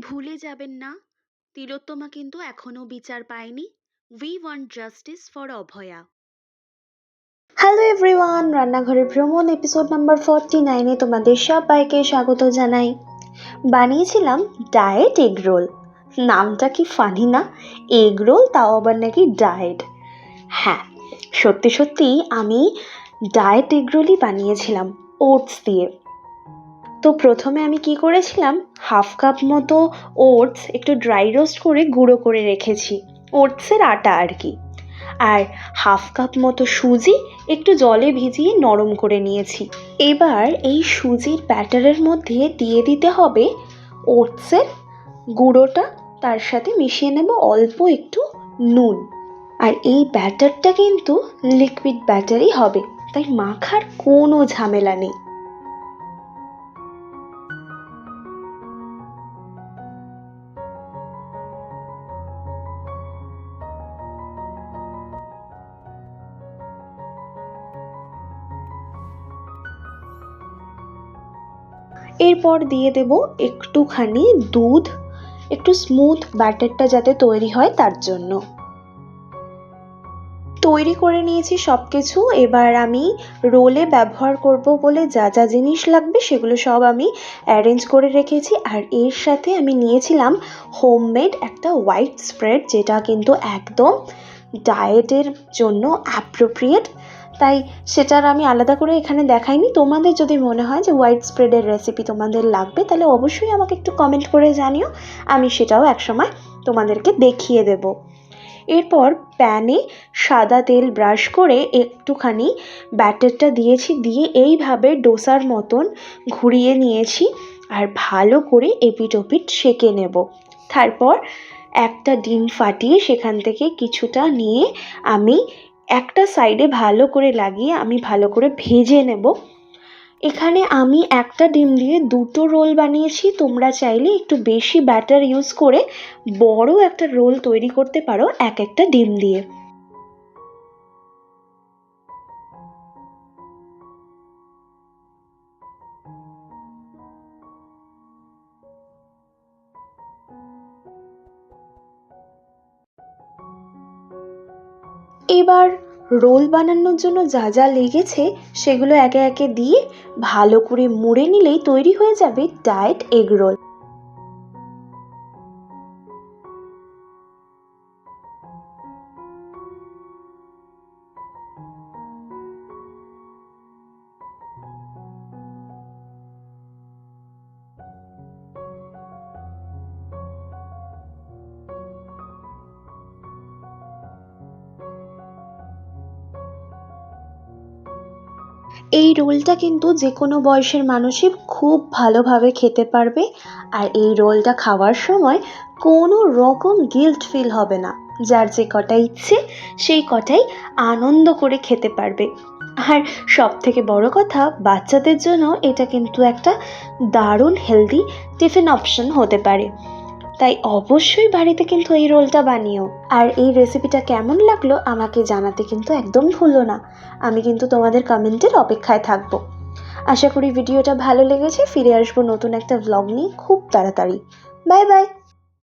ভুলে যাবেন না। তিলোত্তমা কিন্তু এখনও বিচার পায়নি। We want justice for Abhaya. Hello everyone রান্নাঘরের ভ্রমণ এপিসোড নাম্বার ফর্টি নাইনে তোমাদের সবাইকে স্বাগত জানাই। বানিয়েছিলাম ডায়েট এগ রোল নামটা কি ফানি না? এগ রোল তাও আবার নাকি ডায়েট হ্যাঁ সত্যি সত্যি আমি ডায়েট এগ রোলই বানিয়েছিলাম ওটস দিয়ে। তো প্রথমে আমি কি করেছিলাম? হাফ কাপ মতো ওটস একটু ড্রাই রোস্ট করে গুঁড়ো করে রেখেছি। ওটসের আটা আর কি। আর হাফ কাপ মতো সুজি একটু জলে ভিজিয়ে নরম করে নিয়েছি। এবার এই সুজির ব্যাটারের মধ্যে দিয়ে দিতে হবে ওটসের গুঁড়োটা। তার সাথে মিশিয়ে নেব অল্প একটু নুন। আর এই ব্যাটারটা কিন্তু লিকুইড ব্যাটারই হবে। তাই মাখার কোনো ঝামেলা নেই। এরপর দিয়ে দেব একটুখানি দুধ, একটু স্মুথ ব্যাটারটা যাতে তৈরি হয় তার জন্য। তৈরি করে নিয়েছি সব কিছু এবার আমি রোলে ব্যবহার করব বলে যা যা জিনিস লাগবে সেগুলো সব আমি অ্যারেঞ্জ করে রেখেছি। আর এর সাথে আমি নিয়েছিলাম হোমমেড একটা হোয়াইট স্প্রেড যেটা কিন্তু একদম ডায়েটের জন্য অ্যাপ্রোপ্রিয়েট তাই সেটার আমি আলাদা করে এখানে দেখাইনি। তোমাদের যদি মনে হয় যে হোয়াইট স্প্রেডের রেসিপি তোমাদের লাগবে, তাহলে অবশ্যই আমাকে একটু কমেন্ট করে জানিও। আমি সেটাও একসময় তোমাদেরকে দেখিয়ে দেব। এরপর প্যানে সাদা তেল ব্রাশ করে একটুখানি ব্যাটারটা দিয়েছি, দিয়ে এইভাবে ডোসার মতন ঘুরিয়ে নিয়েছি আর ভালো করে এপিট ওপিট সেঁকে নেব। তারপর একটা ডিম ফাটিয়ে সেখান থেকে কিছুটা নিয়ে আমি একটা সাইডে ভালো করে লাগিয়ে আমি ভালো করে ভেজে নেব। এখানে আমি একটা ডিম দিয়ে দুটো রোল বানিয়েছি। তোমরা চাইলে একটু বেশি ব্যাটার ইউজ করে বড় একটা রোল তৈরি করতে পারো এক একটা ডিম দিয়ে। এবার রোল বানানোর জন্য যা যা লেগেছে সেগুলো একে একে দিয়ে ভালো করে মুড়ে নিলেই তৈরি হয়ে যাবে ডায়েট এগ রোল। এই রোলটা কিন্তু যে কোনো বয়সের মানুষই খুব ভালোভাবে খেতে পারবে। আর এই রোলটা খাওয়ার সময় কোনো রকম গিল্ট ফিল হবে না। যার যে কটা ইচ্ছে, সেই কটাই আনন্দ করে খেতে পারবে। আর সব থেকে বড় কথা, বাচ্চাদের জন্য এটা কিন্তু একটা দারুণ হেলদি টিফিন অপশন হতে পারে। তাই অবশ্যই বাড়িতে কিন্তু এই রোলটা বানিও। আর এই রেসিপিটা কেমন লাগল আমাকে জানাতে কিন্তু একদম ভুলো না। আমি কিন্তু তোমাদের কমেন্টের অপেক্ষায় থাকব। আশা করি ভিডিওটা ভালো লেগেছে। ফিরে আসব নতুন একটা ভ্লগ নিয়ে খুব তাড়াতাড়ি। Bye bye!